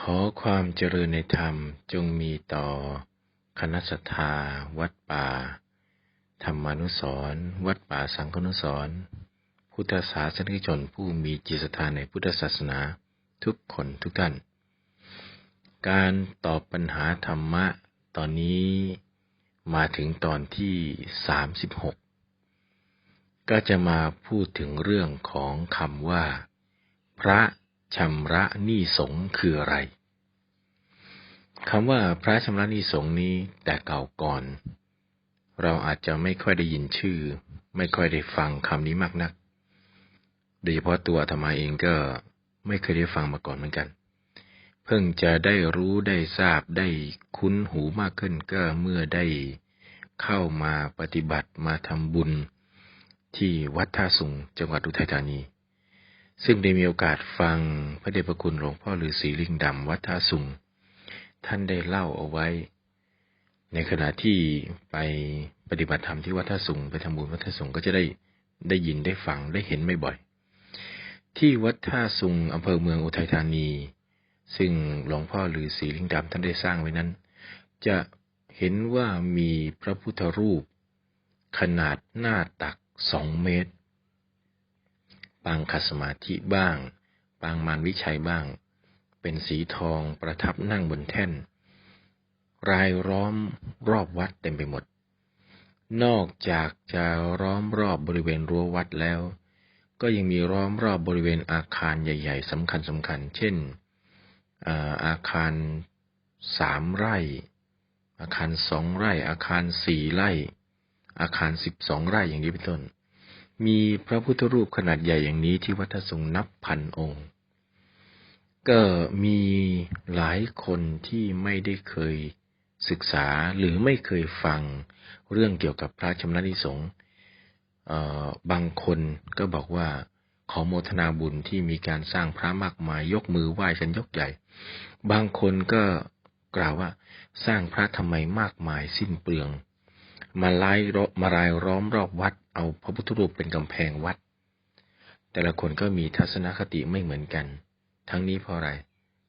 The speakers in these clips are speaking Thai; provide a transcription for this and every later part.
ขอความเจริญในธรรมจงมีต่อ คณะสัทธา วัดป่า ธรรมานุสร์วัดป่าสังฆนุสร์พุทธศาสนิกชนผู้มีจิตศรัทธาในพุทธศาสนาทุกคนทุกท่าน การตอบปัญหาธรรมะตอนนี้มาถึงตอนที่สามสิบหกก็จะมาพูดถึงเรื่องของคำว่า พระ ชำระหนี้สงคืออะไรคำว่าพระชำระหนี้สงนี้แต่เก่าก่อน เราอาจจะไม่ค่อยได้ยินชื่อ ไม่ค่อยได้ฟังคำนี้มากนัก โดยเฉพาะตัวธรรมาเองก็ไม่เคยได้ฟังมาก่อนเหมือนกัน เพิ่งจะได้รู้ได้ทราบได้คุ้นหูมากขึ้นก็เมื่อได้เข้ามาปฏิบัติมาทำบุญที่วัดท่าสุงจังหวัดอุทัยธานี ซึ่งได้มีโอกาสฟังพระเดชพระคุณหลวงพ่อฤาษีลิงดำวัดท่าสุง ท่านได้เล่าเอาไว้ ในขณะที่ไปปฏิบัติธรรมที่วัดท่าสุง ไปทำบุญวัดท่าสุงก็จะได้ได้ยินได้ฟังได้เห็นไม่บ่อย ที่วัดท่าสุงอำเภอเมืองอุทัยธานี ซึ่งหลวงพ่อฤาษีลิงดำท่านได้สร้างไว้นั้น จะเห็นว่ามีพระพุทธรูป ขนาดหน้าตักสองเมตร ปางคัสมาธิบ้าง ปางมารวิชัยบ้าง เป็นสีทองประทับนั่งบนแท่น รายล้อมรอบวัดเต็มไปหมด นอกจากจะล้อมรอบบริเวณรั้ววัดแล้ว ก็ยังมีล้อมรอบบริเวณอาคารใหญ่ ๆสำคัญสำคัญ เช่น อาคารสามไร่ อาคารสองไร่ อาคารสี่ไร่ อาคารสิบสองไร่อย่างนี้เป็นต้น มีพระพุทธรูปขนาดใหญ่อย่างนี้ที่วัดทรงนับพันองค์ ก็มีหลายคนที่ไม่ได้เคยศึกษาหรือไม่เคยฟังเรื่องเกี่ยวกับพระชำระนิสงฆ์บางคนก็บอกว่าขอโมทนาบุญที่มีการสร้างพระมากมายยกมือไหว้กันยกใหญ่ บางคนก็กล่าวว่าสร้างพระทำไมมากมายสิ้นเปลือง มาไล่มารายล้อมรอบวัด เอาพระพุทธรูปเป็นกำแพงวัด แต่ละคนก็มีทัศนคติไม่เหมือนกัน ทั้งนี้เพราะอะไร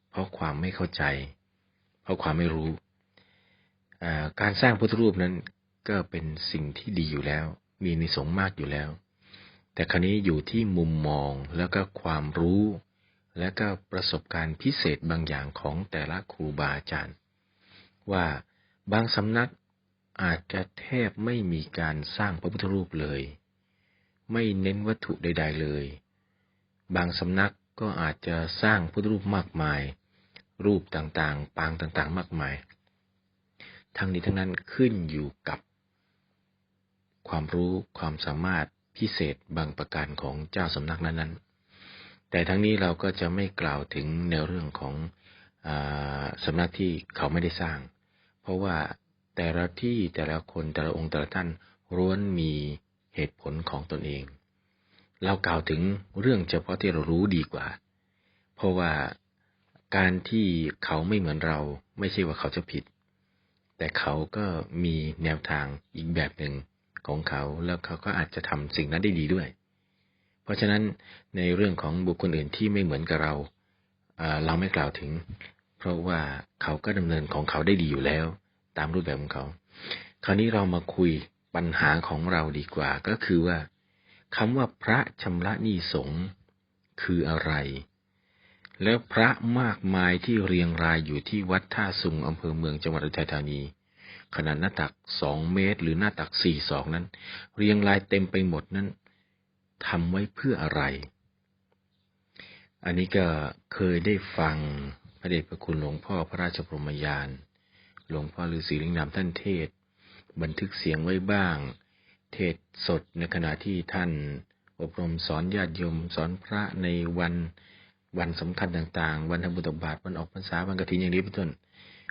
เพราะความไม่เข้าใจ เพราะความไม่รู้การสร้างพุทธรูปนั้นก็เป็นสิ่งที่ดีอยู่แล้ว มีนิสงมากอยู่แล้ว แต่ครนี้อยู่ที่มุมมองแล้วก็ความรู้ และก็ประสบการณ์พิเศษบางอย่างของแต่ละครูบาอาจารย์ ว่าบางสำนัก อาจจะแทบไม่มีการสร้างพระพุทธรูปเลย ไม่เน้นวัตถุใด ๆเลย บางสำนักก็อาจจะสร้างพุทธรูปมากมาย รูปต่างๆ ปางต่างๆ มากมาย ทั้งนี้ทั้งนั้นขึ้นอยู่กับ ความรู้ความสามารถพิเศษบางประการของเจ้าสำนักนั้นๆ แต่ทั้งนี้เราก็จะไม่กล่าวถึงแนวเรื่องของอสำนักที่เขาไม่ได้สร้าง เพราะว่า แต่ละที่แต่ละคนแต่ละองค์แต่ละท่านร้วนมีเหตุผลของตนเอง เรากล่าวถึงเรื่องเฉพาะที่เรารู้ดีกว่า เพราะว่าการที่เขาไม่เหมือนเราไม่ใช่ว่าเขาจะผิด แต่เขาก็มีแนวทางอีกแบบหนึ่งของเขาแล้วเขาก็อาจจะทำสิ่งนั้นได้ดีด้วย เพราะฉะนั้นในเรื่องของบุคคลอื่นที่ไม่เหมือนกับเราเราไม่กล่าวถึง เพราะว่าเขาก็ดำเนินของเขาได้ดีอยู่แล้ว ตามรูปแบบของเขา คราวนี้เรามาคุยปัญหาของเราดีกว่า ก็คือว่าคำว่าพระชำระหนี้สงฆ์คืออะไร แล้วพระมากมายที่เรียงรายอยู่ที่วัดท่าสุงอำเภอเมืองจังหวัดอุทัยธานี ขนาดหน้าตักสองเมตร หรือหน้าตักสี่สองนั้น เรียงรายเต็มไปหมดนั้นทำไว้เพื่ออะไร อันนี้ก็เคยได้ฟังพระเดชพระคุณหลวงพ่อพระราชพรมยาน หลวงพ่อฤาษีลิงดำท่านเทศ บันทึกเสียงไว้บ้าง เทศสดในขณะที่ท่านอบรมสอนญาติโยมสอนพระในวันวันสำคัญต่างๆ วันธรรมบุตรบาทวันออกพรรษาวันกฐินอย่างนี้เป็นต้น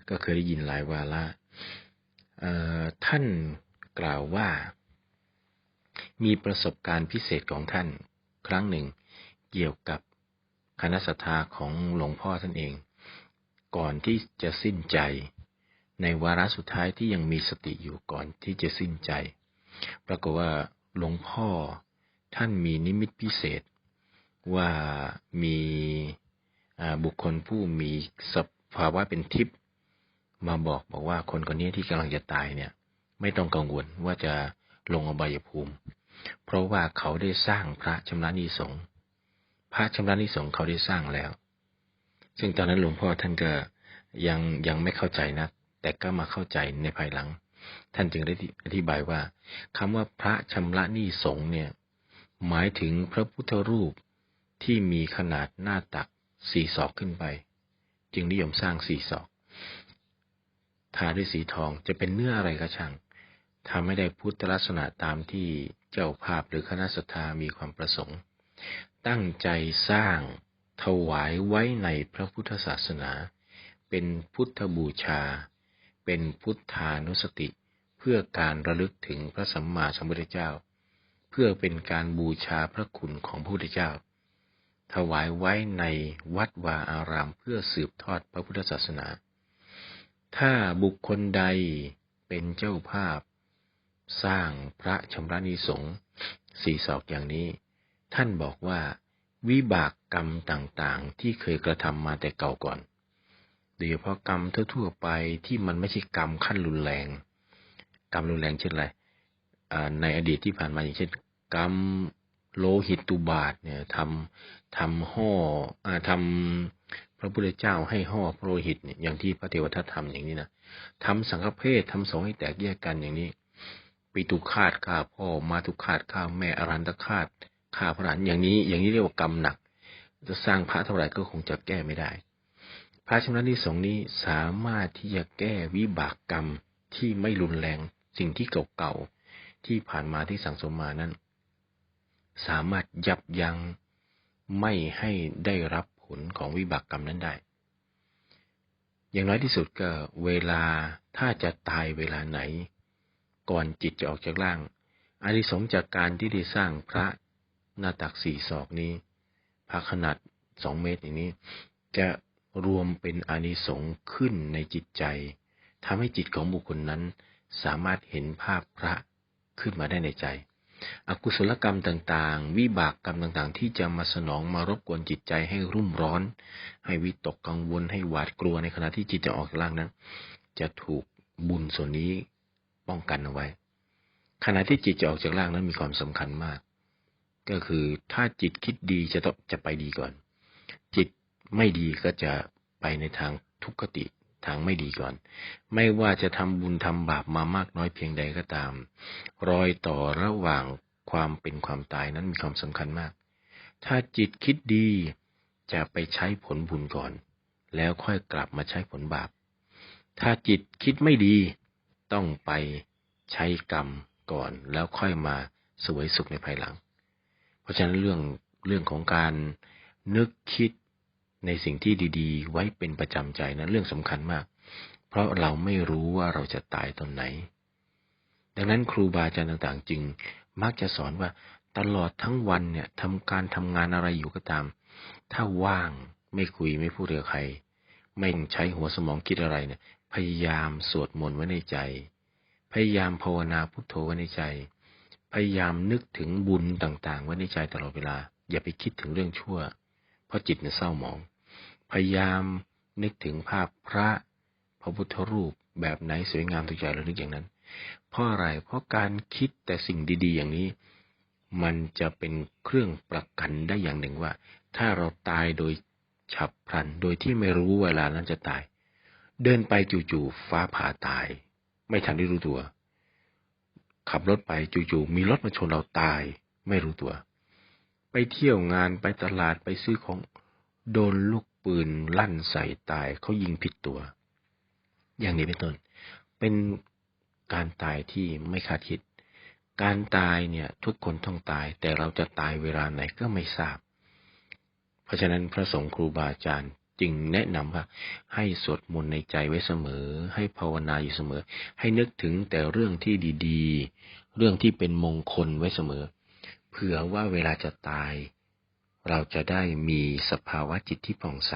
ก็เคยได้ยินหลายวาระท่านกล่าวว่า มีประสบการณ์พิเศษของท่าน ครั้งหนึ่ง เกี่ยวกับคณะสัตยาของหลวงพ่อท่านเอง ก่อนที่จะสิ้นใจ ในวาระสุดท้ายที่ยังมีสติอยู่ก่อนที่จะสิ้นใจ ปรากฏว่าหลวงพ่อท่านมีนิมิตพิเศษ ว่ามีบุคคลผู้มีสภาวะเป็นทิพย์มาบอกบอกว่าคนคนนี้ที่กำลังจะตายเนี่ย ไม่ต้องกังวลว่าจะลงอบายภูมิ เพราะว่าเขาได้สร้างพระชำระนิสงฆ์พระชำระนิสงฆ์เขาได้สร้างแล้ว ซึ่งตอนนั้นหลวงพ่อท่านก็ยังยังไม่เข้าใจนะ แต่ก็มาเข้าใจในภายหลัง ท่านจึงได้อธิบายว่าคำว่าพระชำระนิสง์เนี่ย หมายถึงพระพุทธรูปที่มีขนาดหน้าตักสี่ศอกขึ้นไป จึงนิยมสร้างสี่ศอกทาด้วยสีทองจะเป็นเนื้ออะไรก็ช่างทำให้ได้พุทธลักษณะตามที่เจ้าภาพหรือคณะสัตยามีความประสงค์ ตั้งใจสร้างถวายไว้ในพระพุทธศาสนา เป็นพุทธบูชา เป็นพุทธานุสติ เพื่อการระลึกถึงพระสัมมาสัมพุทธเจ้า เพื่อเป็นการบูชาพระคุณของพระพุทธเจ้า ถวายไว้ในวัดวาอารามเพื่อสืบทอดพระพุทธศาสนา ถ้าบุคคลใดเป็นเจ้าภาพ สร้างพระชำระนิสงสีศอกอย่างนี้ ท่านบอกว่าวิบากกรรมต่างๆ ที่เคยกระทำมาแต่เก่าก่อน โดยเฉพาะกรรมทั่วๆไปที่มันไม่ใช่กรรมขั้นรุนแรง กรรมรุนแรงเช่นไรในอดีตที่ผ่านมาอย่างเช่น กรรมโลหิตตุบาทเนี่ยทำทำห่ออทำพระพุทธเจ้าให้ห่อพระโลหิตเนี่ยอย่างที่พระเทวทัตทำอย่างนี้นะทำสังฆเพศทำสงให้แตกแยกกันอย่างนี้ปิตุคาตฆ่าพ่อมาตุคาตฆ่าแม่อรันตคาตฆ่าพระหลานอย่างนี้ อย่างนี้เรียกว่ากรรมหนัก จะสร้างพระเท่าไหร่ก็คงจะแก้ไม่ได้ พระชำระที่สองนี้สามารถที่จะแก้วิบากกรรมที่ไม่รุนแรงสิ่งที่เก่าๆที่ผ่านมาที่สังสมมานั้น สามารถยับยั้งไม่ให้ได้รับผลของวิบากกรรมนั้นได้ อย่างน้อยที่สุดก็เวลาถ้าจะตายเวลาไหน ก่อนจิตจะออกจากร่างอานิสงส์จากการที่ได้สร้างพระหน้าตักสี่ศอกนี้พระขนาดสองเมตรอย่างนี้ จะ รวมเป็นอานิสงส์ขึ้นในจิตใจทำให้จิตของบุคคลนั้นสามารถเห็นภาพพระขึ้นมาได้ในใจ อกุศลกรรมต่างๆ วิบากกรรมต่างๆ ที่จะมาสนองมารบกวนจิตใจให้รุ่มร้อน ให้วิตกกังวลให้หวาดกลัวในขณะที่จิตจะออกจากร่างนั้น จะถูกบุญส่วนนี้ป้องกันเอาไว้ ขณะที่จิตจะออกจากร่างนั้นมีความสำคัญมาก ก็คือถ้าจิตคิดดีจะต้องจะไปดีก่อน ไม่ดีก็จะไปในทางทุกขติทางไม่ดีก่อน ไม่ว่าจะทำบุญทำบาปมามากน้อยเพียงใดก็ตาม รอยต่อระหว่างความเป็นความตายนั้นมีความสำคัญมาก ถ้าจิตคิดดีจะไปใช้ผลบุญก่อน แล้วค่อยกลับมาใช้ผลบาป ถ้าจิตคิดไม่ดีต้องไปใช้กรรมก่อน แล้วค่อยมาสวยสุขในภายหลัง เพราะฉะนั้นเรื่องเรื่องของการนึกคิด ในสิ่งที่ดีๆ ไว้เป็นประจำใจนะเรื่องสำคัญมาก เพราะเราไม่รู้ว่าเราจะตายตอนไหน ดังนั้นครูบาอาจารย์ต่างๆ จึงมักจะสอนว่าตลอดทั้งวันเนี่ยทำการทำงานอะไรอยู่ก็ตาม ถ้าว่างไม่คุยไม่พูดเรื่องใคร ไม่ใช้หัวสมองคิดอะไรเนี่ยพยายามสวดมนต์ไว้ในใจ พยายามภาวนาพุทโธไว้ในใจ พยายามนึกถึงบุญต่างๆ ไว้ในใจตลอดเวลา อย่าไปคิดถึงเรื่องชั่ว เพราะจิตเนี่ยเศร้าหมอง พยายามนึกถึงภาพพระพระพุทธรูปแบบไหนสวยงามถูกใจเรานึกอย่างนั้น เพราะอะไร เพราะการคิดแต่สิ่งดีๆ อย่างนี้ มันจะเป็นเครื่องประกันได้อย่างหนึ่งว่า ถ้าเราตายโดยฉับพลัน โดยที่ไม่รู้เวลานั้นจะตาย เดินไปจู่ๆฟ้าผ่าตาย ไม่ทันได้รู้ตัว ขับรถไปจู่ๆมีรถมาชนเราตาย ไม่รู้ตัว ไปเที่ยวงานไปตลาดไปซื้อของโดนลูก ปืนลั่นใส่ตายเขายิงผิดตัว อย่างนี้เป็นต้น เป็นการตายที่ไม่คาดคิด การตายเนี่ยทุกคนต้องตาย แต่เราจะตายเวลาไหนก็ไม่ทราบ เพราะฉะนั้นพระสงฆ์ครูบาอาจารย์จึงแนะนำว่าให้สวดมนต์ในใจไว้เสมอ ให้ภาวนาอยู่เสมอ ให้นึกถึงแต่เรื่องที่ดี ๆ เรื่องที่เป็นมงคลไว้เสมอ เผื่อว่าเวลาจะตาย เราจะได้มีสภาวะจิตที่ผ่องใส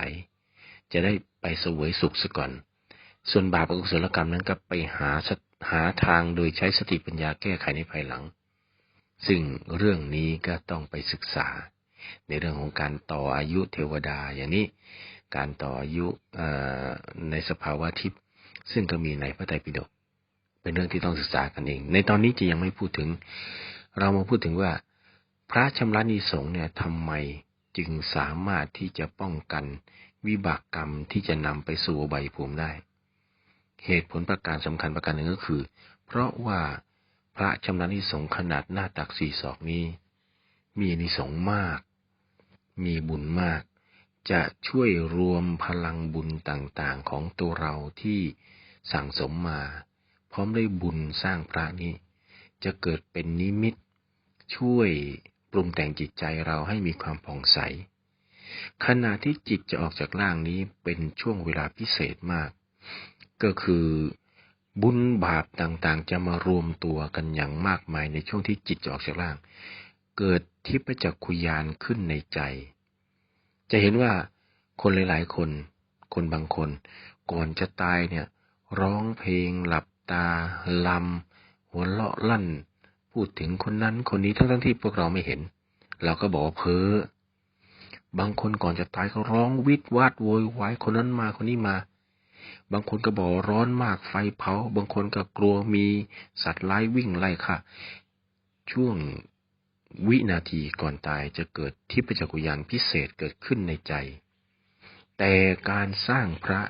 จะได้ไปสวยสุขซะก่อน ส่วนบาปอกุศลกรรมนั้นก็ไปหาหาทางโดยใช้สติปัญญาแก้ไขในภายหลัง ซึ่งเรื่องนี้ก็ต้องไปศึกษา ในเรื่องของการต่ออายุเทวดาอย่างนี้ การต่ออายุในสภาวะทิพย์ซึ่งก็มีในพระไตรปิฎกเป็นเรื่องที่ต้องศึกษากันเอง ในตอนนี้จะยังไม่พูดถึง เรามาพูดถึงว่า พระชำระนิสงเนี่ยทำไมจึงสามารถที่จะป้องกันวิบากกรรมที่จะนำไปสู่ใบภูมิได้ เหตุผลประการสำคัญประการหนึ่งก็คือ เพราะว่าพระชำระนิสงขนาดหน้าตักสี่ศอกนี้ มีนิสงมาก มีบุญมาก จะช่วยรวมพลังบุญต่างๆของตัวเราที่สั่งสมมา พร้อมได้บุญสร้างพระนี้ จะเกิดเป็นนิมิตช่วย ปรุงแต่งจิตใจเราให้มีความผ่องใส ขณะที่จิตจะออกจากร่างนี้เป็นช่วงเวลาพิเศษมาก ก็คือบุญบาปต่างๆ จะมารวมตัวกันอย่างมากมายในช่วงที่จิตจะออกจากร่าง เกิดทิพจักขุยานขึ้นในใจ จะเห็นว่าคนหลายๆ คน คนบางคน ก่อนจะตายเนี่ย ร้องเพลงหลับตาลำหัวเลาะลั่น พูดถึงคนนั้นคนนี้ทั้งทั้งที่พวกเราไม่เห็น เราก็บอกว่าเพ้อบางคนก่อนจะตายก็ร้องวิดวาดโวยวายคนนั้นมาคนนี้มา บางคนก็บอกร้อนมากไฟเผา บางคนก็กลัวมีสัตว์ร้ายวิ่งไล่ค่ะ ช่วงวินาทีก่อนตายจะเกิดทิพยจักรยานพิเศษเกิดขึ้นในใจ แต่การสร้างพระ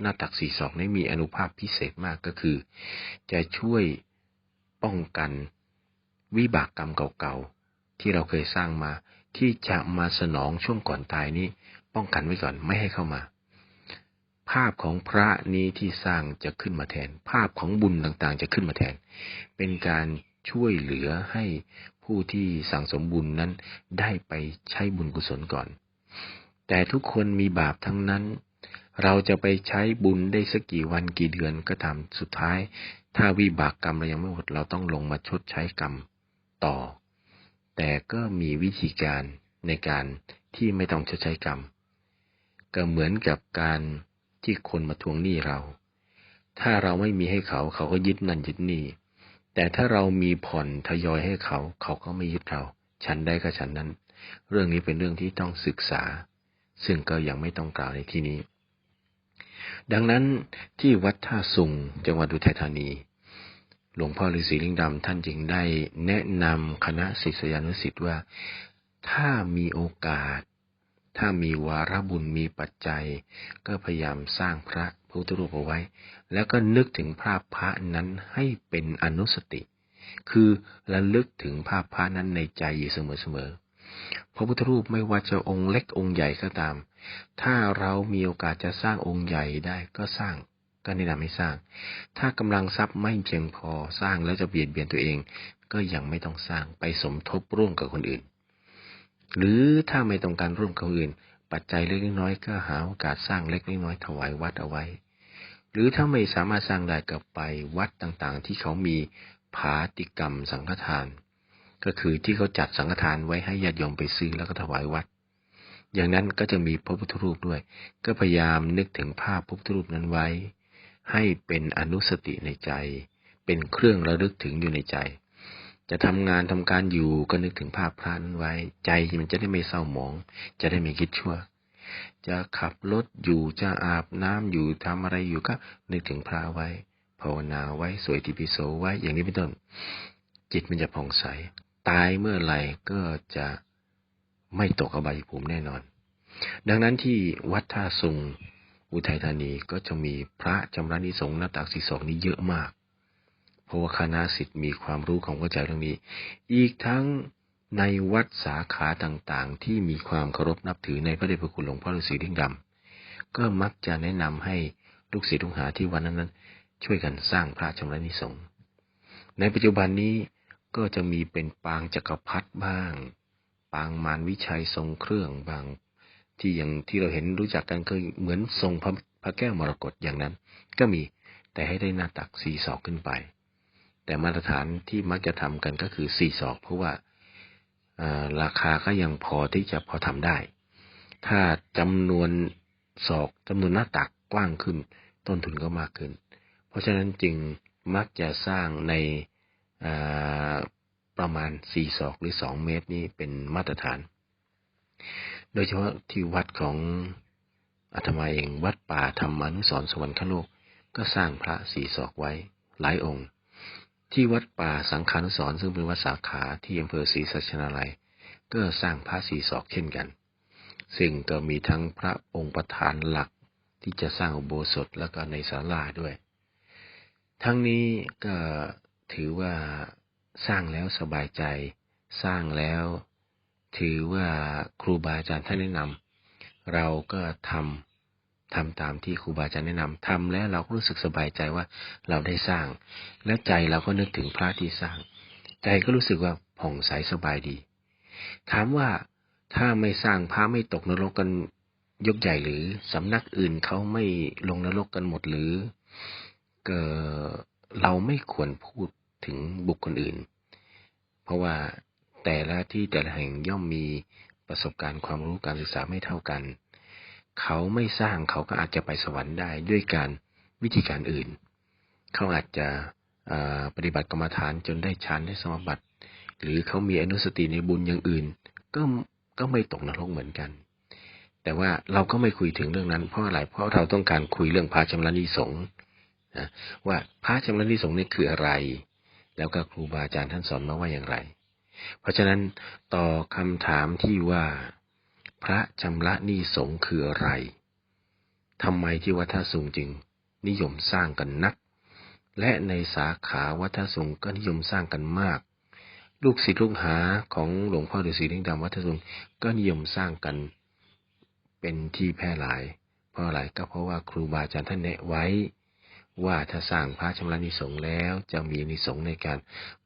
หน้าตักสี่ศอกนี้มีอนุภาพพิเศษมากก็คือ จะช่วยป้องกัน วิบากกรรมเก่าๆที่เราเคยสร้างมา ที่จะมาสนองช่วงก่อนตายนี้ ป้องกันไว้ก่อนไม่ให้เข้ามา ภาพของพระนี้ที่สร้างจะขึ้นมาแทน ภาพของบุญต่างๆ จะขึ้นมาแทน เป็นการช่วยเหลือให้ผู้ที่สั่งสมบุญนั้นได้ไปใช้บุญกุศลก่อน แต่ทุกคนมีบาปทั้งนั้น เราจะไปใช้บุญได้สักกี่วันกี่เดือนก็ทำสุดท้าย ถ้าวิบากกรรมเรายังไม่หมดเราต้องลงมาชดใช้กรรม ต่อ แต่ก็มีวิธีการในการที่ไม่ต้องชดใช้กรรม ก็เหมือนกับการที่คนมาทวงหนี้เรา ถ้าเราไม่มีให้เขาเขาก็ยึดนั่นยึดนี่ แต่ถ้าเรามีผ่อนทยอยให้เขา เขาก็ไม่ยึดเรา ฉันได้ก็ฉันนั้น เรื่องนี้เป็นเรื่องที่ต้องศึกษา ซึ่งก็ยังไม่ต้องกล่าวในที่นี้ ดังนั้นที่วัดท่าสุงจังหวัดอุทัยธานี หลวงพ่อฤาษีลิงดำท่านจึงได้แนะนำคณะศิษยานุศิษย์ว่า ถ้ามีโอกาส ถ้ามีวาระบุญมีปัจจัย ก็พยายามสร้างพระพุทธรูปเอาไว้ แล้วก็นึกถึงภาพพระนั้นให้เป็นอนุสติ คือระลึกถึงภาพพระนั้นในใจอยู่เสมอๆพระพุทธรูปไม่ว่าจะองค์เล็กองค์ใหญ่ก็ตาม ถ้าเรามีโอกาสจะสร้างองค์ใหญ่ได้ก็สร้าง ก็แนะนำให้สร้าง ถ้ากำลังทรัพย์ไม่เพียงพอสร้างแล้วจะเบียดเบียนตัวเอง ก็ยังไม่ต้องสร้างไปสมทบร่วมกับคนอื่น หรือถ้าไม่ต้องการร่วมกับคนอื่น ปัจจัยเล็กน้อยก็หาโอกาสสร้างเล็กน้อยถวายวัดเอาไว้ หรือถ้าไม่สามารถสร้างได้ก็ไปวัดต่างๆ ที่เขามีผาติกรรมสังฆทาน ก็คือที่เขาจัดสังฆทานไว้ให้ญาติโยมไปซื้อแล้วก็ถวายวัดอย่างนั้นก็จะมีพระพุทธรูปด้วย ก็พยายามนึกถึงภาพพระพุทธรูปนั้นไว้ ให้เป็นอนุสติในใจ เป็นเครื่องระลึกถึงอยู่ในใจ จะทำงานทำการอยู่ก็นึกถึงภาพพระนั้นไว้ ใจมันจะได้ไม่เศร้าหมอง จะได้ไม่คิดชั่ว จะขับรถอยู่จะอาบน้ำอยู่ทำอะไรอยู่ก็นึกถึงพระไว้ภาวนาไว้สวยทิพิโสไว้อย่างนี้เป็นต้น จิตมันจะผ่องใส ตายเมื่อไหร่ก็จะไม่ตกอบายภูมิแน่นอน ดังนั้นที่วัดท่าสุง อุทัยธานีก็จะมีพระจำรานิสงฆ์นาตักสีสองนี้เยอะมาก เพราะว่าคณะสิทธิ์มีความรู้ของเข้าใจเรื่องนี้ อีกทั้งในวัดสาขาต่างๆ ที่มีความเคารพนับถือในพระเดชพระคุณหลวงพ่อฤาษีลิ่งดำก็มักจะแนะนำให้ลูกศิษย์ลูกหาที่วันนั้น ๆ ช่วยกันสร้างพระจำรานิสงฆ์ในปัจจุบันนี้ก็จะมีเป็นปางจักรพรรดิบ้าง ปางมารวิชัยทรงเครื่องบาง ที่อย่างที่เราเห็นรู้จักกันก็เหมือนทรงพระพระแก้วมรกตอย่างนั้น ก็มีแต่ให้ได้หน้าตักสี่ศอกขึ้นไป แต่มาตรฐานที่มักจะทำกันก็คือสี่ศอก เพราะว่าราคาก็ยังพอที่จะพอทำได้ ถ้าจำนวนศอกจำนวนหน้าตักกว้างขึ้น ต้นทุนก็มากขึ้น เพราะฉะนั้นจึงมักจะสร้างในประมาณสี่ศอกหรือสองเมตรนี้เป็นมาตรฐาน โดยเฉพาะที่วัดของอาตมาเองวัดป่าธรรมานุสรสวรรคโลก ก็สร้างพระสีศอกไว้หลายองค์ ที่วัดป่าสังฆานุสรซึ่งเป็นวัดสาขาที่อำเภอศรีสัชนาลัย ก็สร้างพระสีศอกเช่นกัน ซึ่งก็มีทั้งพระองค์ประธานหลักที่จะสร้างอุโบสถแล้วก็ในศาลาด้วย ทั้งนี้ก็ถือว่าสร้างแล้วสบายใจ สร้างแล้ว ถือว่าครูบาอาจารย์ท่านแนะนำเราก็ทำทำตามที่ครูบาอาจารย์แนะนำทำแล้วเราก็รู้สึกสบายใจว่าเราได้สร้าง แล้วใจเราก็นึกถึงพระที่สร้าง ใจก็รู้สึกว่าผ่องใสสบายดี ถามว่าถ้าไม่สร้างพระไม่ตกนรกกันยกใหญ่หรือสำนักอื่นเขาไม่ลงนรกกันหมดหรือเกเราไม่ควรพูดถึงบุคคลอื่น เพราะว่า แต่ละที่แต่ละแห่งย่อมมีประสบการณ์ความรู้การศึกษาไม่เท่ากัน เขาไม่สร้างเขาก็อาจจะไปสวรรค์ได้ด้วยการวิธีการอื่น เขาอาจจะปฏิบัติกรรมฐานจนได้ฌานได้สมบัติ หรือเขามีอนุสติในบุญอย่างอื่น ก็ก็ไม่ตกนรกเหมือนกัน แต่ว่าเราก็ไม่คุยถึงเรื่องนั้นเพราะอะไรเพราะเราต้องการคุยเรื่องพระชำระนิสงฆ์นะว่าพระชำระนิสงฆ์นี่คืออะไร แล้วก็ครูบาอาจารย์ท่านสอนมาว่าอย่างไร เพราะฉะนั้นต่อคำถามที่ว่า พระชำระนิสงคืออะไรทำไมที่วัดท่าสุงจึง นิยมสร้างกันนัก และในสาขาวัดท่าสุงก็นิยมสร้างกันมาก ลูกศิษย์ลูกหาของหลวงพ่อฤาษีลิงดำวัดท่าสุงก็นิยมสร้างกัน เป็นที่แพร่หลาย เพราะอะไรก็เพราะว่าครูบาอาจารย์ท่านแนะไว้ ว่าถ้าสร้างพระชำระนิสงฆ์แล้วจะมีนิสงฆ์ในการ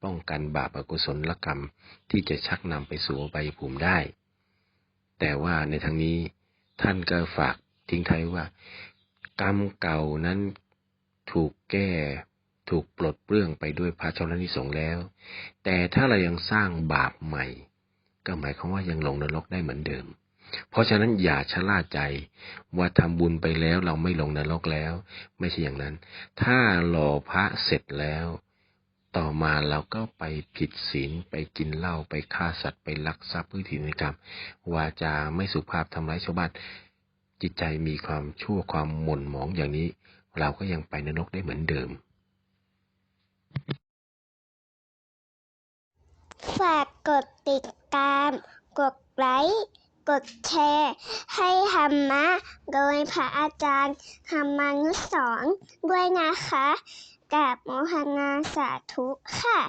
ป้องกันบาปอกุศลกรรมที่จะชักนำไปสู่ใบภูมิได้ แต่ว่าในทางนี้ท่านก็ฝากทิ้งท้ายว่า กรรมเก่านั้นถูกแก้ถูกปลดเปลื้องไปด้วยพระชำระนิสงฆ์แล้ว แต่ถ้าเรายังสร้างบาปใหม่ ก็หมายความว่ายังลงนรกได้เหมือนเดิม เพราะฉะนั้นอย่าชะล่าใจว่าทำบุญไปแล้วเราไม่ลงนรกแล้ว ไม่ใช่อย่างนั้น ถ้าหล่อพระเสร็จแล้ว ต่อมาเราก็ไปผิดศีลไปกินเหล้าไปฆ่าสัตว์ไปลักทรัพย์พืชถินกรรม วาจาไม่สุภาพทำร้ายชาวบ้านจิตใจมีความชั่วความหม่นหมองอย่างนี้ เราก็ยังไปนรกได้เหมือนเดิมฝากกดติดตาม กดไลค์ กดแชร์ ให้ธรรมะ โดยพระอาจารย์ธรรมานุสรณ์ด้วยนะคะกับโมหนาสาธุค่ะ